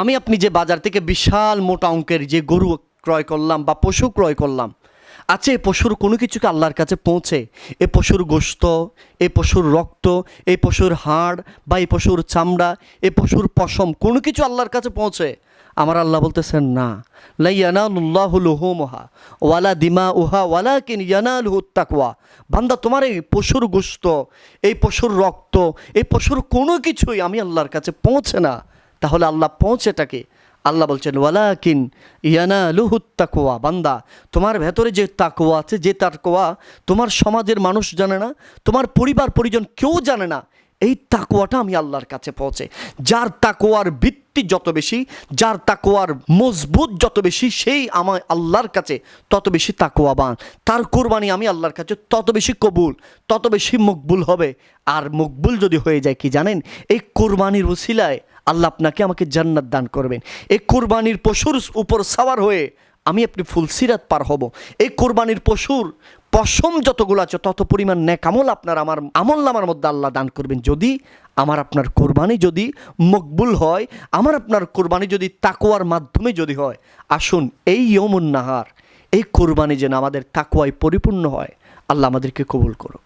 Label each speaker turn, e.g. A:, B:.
A: আমি আপনি যে বাজার থেকে বিশাল মোটা অঙ্কের যে গরু ক্রয় করলাম বা পশু ক্রয় করলাম, আছে এই পশুর কোনো কিছুকে আল্লাহর কাছে পৌঁছে? এ পশুর গোস্ত, এ পশুর রক্ত এই পশুর হাড় বা এই পশুর চামড়া, এ পশুর পশম, কোনো কিছু আল্লাহর কাছে পৌঁছে? আমার আল্লাহ বলতেছেন, না। লাইয়ানাল্লাহুলুহুমহা ওয়ালা দিমা উহা ওয়ালা কিন ইয়ানালহু তাকওয়া। বান্দা, তোমার এই পশুর গোস্ত, এই পশুর রক্ত, এই পশুর কোনো কিছুই আমি আল্লাহর কাছে পৌঁছে না। তাহলে আল্লাহ পৌঁছেটাকে। আল্লাহ বলছেন, ওয়ালাকিন ইয়ানা লুহুত তাকোয়া বান্দা, তোমার ভেতরে যে তাকোয়া আছে, যে তাকোয়া তোমার সমাজের মানুষ জানে না, তোমার পরিবার, পরিজন কেউ জানে না, এই তাকোয়াটা আমি আল্লাহর কাছে পৌঁছে। যার তাকোয়ার ভিত্তি যত বেশি, যার তাকোয়ার মজবুত যত বেশি, সেই আমার আল্লাহর কাছে তত বেশি তাকোয়াবান তার কোরবানি আমি আল্লাহর কাছে তত বেশি কবুল, তত বেশি মকবুল হবে। আর মকবুল যদি হয়ে যায় কি জানেন? এই কোরবানির উসিলায় আল্লাহ আপনাকে আমাকে জান্নাত দান করবেন। এই কোরবানির পশুর উপর সাওয়ার হয়ে আমি আপনি ফুলসিরাত পার হব। এই কোরবানির পশুর পশম যতগুলো আছে, তত পরিমাণ ন্যাকামল আপনার আমার আমল নামার মধ্যে আল্লাহ দান করবেন। যদি আমার আপনার কোরবানি যদি মকবুল হয়, আমার আপনার কোরবানি যদি তাকোয়ার মাধ্যমে যদি হয়, আসুন এই ইয়মুন নাহার, এই কোরবানি যেন আমাদের তাকোয়ায় পরিপূর্ণ হয়, আল্লাহ আমাদেরকে কবুল করুক।